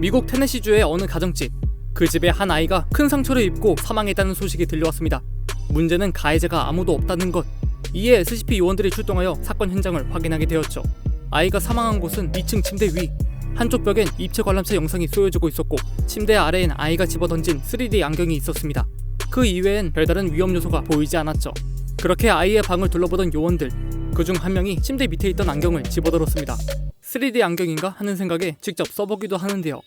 미국 테네시주의 어느 가정집 그 집에 한 아이가 큰 상처를 입고 사망했다는 소식이 들려왔습니다. 문제는 가해자가 아무도 없다는 것. 이에 SCP 요원들이 출동하여 사건 현장을 확인하게 되었죠. 아이가 사망한 곳은 2층 침대 위. 한쪽 벽엔 입체 관람차 영상이 쏘여지고 있었고 침대 아래엔 아이가 집어던진 3D 안경이 있었습니다. 그 이외엔 별다른 위험 요소가 보이지 않았죠. 그렇게 아이의 방을 둘러보던 요원들 그 중 한 명이 침대 밑에 있던 안경을 집어들었습니다. 3D 안경인가 하는 생각에 직접 써보기도 하는데요.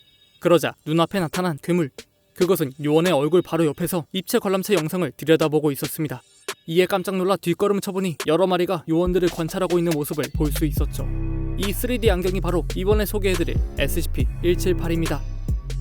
그러자 눈앞에 나타난 괴물. 그것은 요원의 얼굴 바로 옆에서 입체 관람차 영상을 들여다보고 있었습니다. 이에 깜짝 놀라 뒷걸음을 쳐보니 여러 마리가 요원들을 관찰하고 있는 모습을 볼 수 있었죠. 이 3D 안경이 바로 이번에 소개해드릴 SCP-178입니다.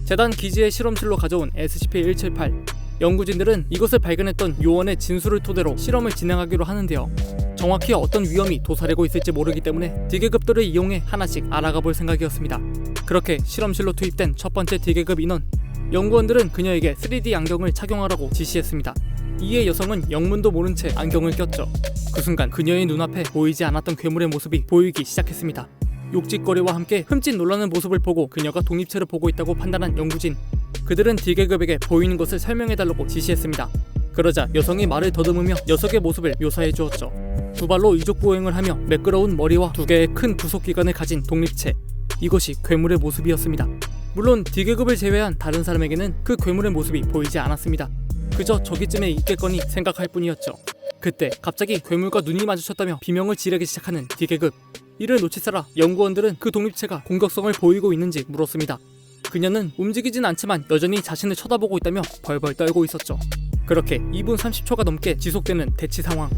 재단 기지의 실험실로 가져온 SCP-178. 연구진들은 이것을 발견했던 요원의 진술을 토대로 실험을 진행하기로 하는데요. 정확히 어떤 위험이 도사리고 있을지 모르기 때문에 디계급들을 이용해 하나씩 알아가 볼 생각이었습니다. 그렇게 실험실로 투입된 첫 번째 디계급 인원. 연구원들은 그녀에게 3D 안경을 착용하라고 지시했습니다. 이에 여성은 영문도 모른 채 안경을 꼈죠. 그 순간 그녀의 눈앞에 보이지 않았던 괴물의 모습이 보이기 시작했습니다. 욕짓거리와 함께 흠칫 놀라는 모습을 보고 그녀가 독립체를 보고 있다고 판단한 연구진. 그들은 디계급에게 보이는 것을 설명해달라고 지시했습니다. 그러자 여성이 말을 더듬으며 녀석의 모습을 묘사해 주었죠. 두 발로 이족 보행을 하며 매끄러운 머리와 두 개의 큰 부속기관을 가진 독립체. 이것이 괴물의 모습이었습니다. 물론 디계급을 제외한 다른 사람에게는 그 괴물의 모습이 보이지 않았습니다. 그저 저기쯤에 있겠거니 생각할 뿐이었죠. 그때 갑자기 괴물과 눈이 마주쳤다며 비명을 지르기 시작하는 디계급. 이를 놓치서라 연구원들은 그 독립체가 공격성을 보이고 있는지 물었습니다. 그녀는 움직이진 않지만 여전히 자신을 쳐다보고 있다며 벌벌 떨고 있었죠. 그렇게 2분 30초가 넘게 지속되는 대치 상황.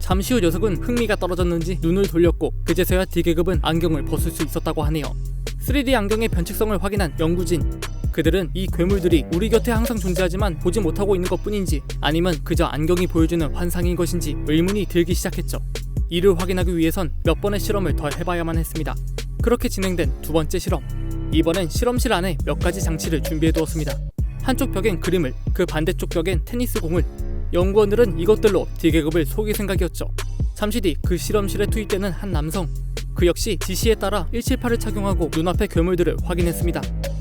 잠시 후 녀석은 흥미가 떨어졌는지 눈을 돌렸고 그제서야 D계급은 안경을 벗을 수 있었다고 하네요. 3D 안경의 변칙성을 확인한 연구진. 그들은 이 괴물들이 우리 곁에 항상 존재하지만 보지 못하고 있는 것 뿐인지 아니면 그저 안경이 보여주는 환상인 것인지 의문이 들기 시작했죠. 이를 확인하기 위해선 몇 번의 실험을 더 해봐야만 했습니다. 그렇게 진행된 두 번째 실험. 이번엔 실험실 안에 몇 가지 장치를 준비해 두었습니다. 한쪽 벽엔 그림을, 그 반대쪽 벽엔 테니스 공을. 연구원들은 이것들로 D계급을 속일 생각이었죠. 잠시 뒤 그 실험실에 투입되는 한 남성. 그 역시 지시에 따라 178을 착용하고 눈앞의 괴물들을 확인했습니다.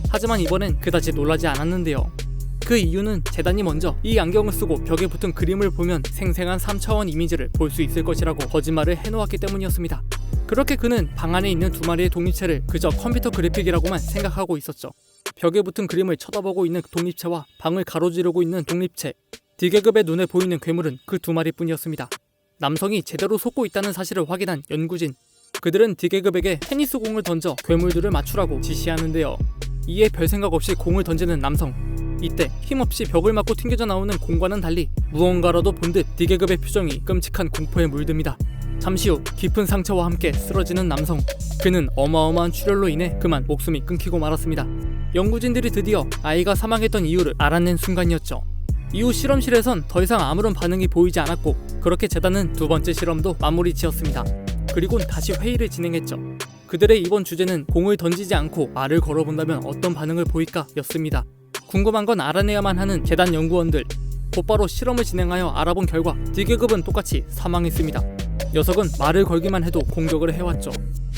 하지만 이번엔 그다지 놀라지 않았는데요. 그 이유는 재단이 먼저 이 안경을 쓰고 벽에 붙은 그림을 보면 생생한 3차원 이미지를 볼 수 있을 것이라고 거짓말을 해놓았기 때문이었습니다. 그렇게 그는 방 안에 있는 두 마리의 독립체를 그저 컴퓨터 그래픽이라고만 생각하고 있었죠. 벽에 붙은 그림을 쳐다보고 있는 독립체와 방을 가로지르고 있는 독립체. D계급의 눈에 보이는 괴물은 그 두 마리뿐이었습니다. 남성이 제대로 속고 있다는 사실을 확인한 연구진. 그들은 D계급에게 테니스 공을 던져 괴물들을 맞추라고 지시하는데요. 이에 별 생각 없이 공을 던지는 남성. 이때 힘없이 벽을 맞고 튕겨져 나오는 공과는 달리 무언가라도 본듯 D계급의 표정이 끔찍한 공포에 물듭니다. 잠시 후 깊은 상처와 함께 쓰러지는 남성. 그는 어마어마한 출혈로 인해 그만 목숨이 끊기고 말았습니다. 연구진들이 드디어 아이가 사망했던 이유를 알아낸 순간이었죠. 이후 실험실에선 더 이상 아무런 반응이 보이지 않았고 그렇게 재단은 두 번째 실험도 마무리 지었습니다. 그리곤 다시 회의를 진행했죠. 그들의 이번 주제는 공을 던지지 않고 말을 걸어본다면 어떤 반응을 보일까 였습니다. 궁금한 건 알아내야만 하는 재단 연구원들. 곧바로 실험을 진행하여 알아본 결과 D계급은 똑같이 사망했습니다. 녀석은 말을 걸기만 해도 공격을 해왔죠.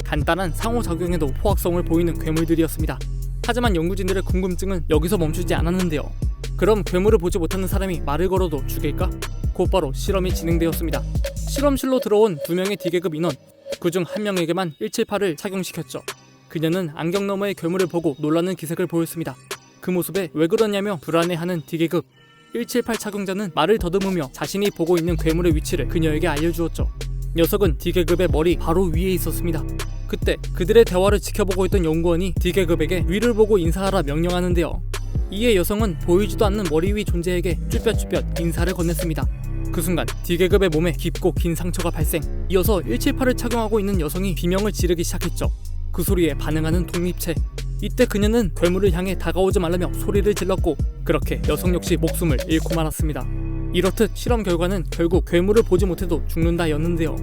간단한 상호작용에도 포악성을 보이는 괴물들이었습니다. 하지만 연구진들의 궁금증은 여기서 멈추지 않았는데요. 그럼 괴물을 보지 못하는 사람이 말을 걸어도 죽일까? 곧바로 실험이 진행되었습니다. 실험실로 들어온 두 명의 D계급 인원, 그중 한 명에게만 178을 착용시켰죠. 그녀는 안경 너머의 괴물을 보고 놀라는 기색을 보였습니다. 그 모습에 왜 그러냐며 불안해하는 D계급. 178 착용자는 말을 더듬으며 자신이 보고 있는 괴물의 위치를 그녀에게 알려주었죠. 녀석은 D계급의 머리 바로 위에 있었습니다. 그때 그들의 대화를 지켜보고 있던 연구원이 D계급에게 위를 보고 인사하라 명령하는데요. 이에 여성은 보이지도 않는 머리 위 존재에게 쭈뼛쭈뼛 인사를 건넸습니다. 그 순간 D계급의 몸에 깊고 긴 상처가 발생. 이어서 178을 착용하고 있는 여성이 비명을 지르기 시작했죠. 그 소리에 반응하는 독립체. 이때 그녀는 괴물을 향해 다가오지 말라며 소리를 질렀고 그렇게 여성 역시 목숨을 잃고 말았습니다. 이렇듯 실험 결과는 결국 괴물을 보지 못해도 죽는다였는데요.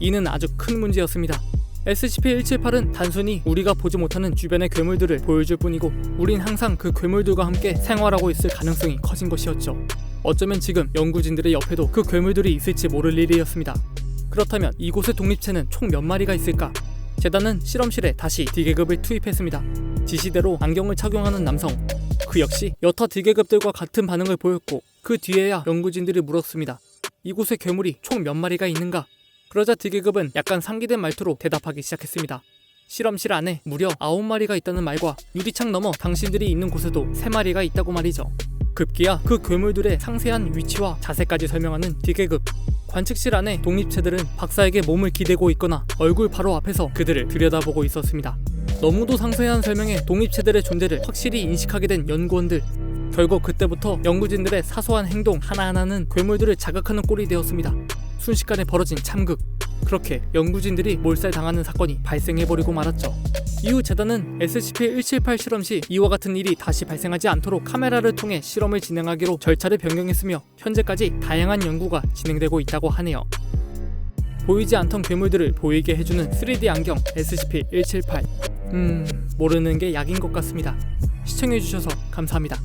이는 아주 큰 문제였습니다. SCP-178은 단순히 우리가 보지 못하는 주변의 괴물들을 보여줄 뿐이고 우린 항상 그 괴물들과 함께 생활하고 있을 가능성이 커진 것이었죠. 어쩌면 지금 연구진들의 옆에도 그 괴물들이 있을지 모를 일이었습니다. 그렇다면 이곳의 독립체는 총 몇 마리가 있을까? 재단은 실험실에 다시 D계급을 투입했습니다. 지시대로 안경을 착용하는 남성. 그 역시 여타 디계급들과 같은 반응을 보였고 그 뒤에야 연구진들이 물었습니다. 이곳에 괴물이 총 몇 마리가 있는가? 그러자 디계급은 약간 상기된 말투로 대답하기 시작했습니다. 실험실 안에 무려 9마리가 있다는 말과 유리창 너머 당신들이 있는 곳에도 3마리가 있다고 말이죠. 급기야 그 괴물들의 상세한 위치와 자세까지 설명하는 디계급. 관측실 안에 독립체들은 박사에게 몸을 기대고 있거나 얼굴 바로 앞에서 그들을 들여다보고 있었습니다. 너무도 상세한 설명에 독립체들의 존재를 확실히 인식하게 된 연구원들. 결국 그때부터 연구진들의 사소한 행동 하나하나는 괴물들을 자극하는 꼴이 되었습니다. 순식간에 벌어진 참극. 그렇게 연구진들이 몰살당하는 사건이 발생해버리고 말았죠. 이후 재단은 SCP-178 실험 시 이와 같은 일이 다시 발생하지 않도록 카메라를 통해 실험을 진행하기로 절차를 변경했으며 현재까지 다양한 연구가 진행되고 있다고 하네요. 보이지 않던 괴물들을 보이게 해주는 3D 안경 SCP-178. 음, 모르는 게 약인 것 같습니다. 시청해주셔서 감사합니다.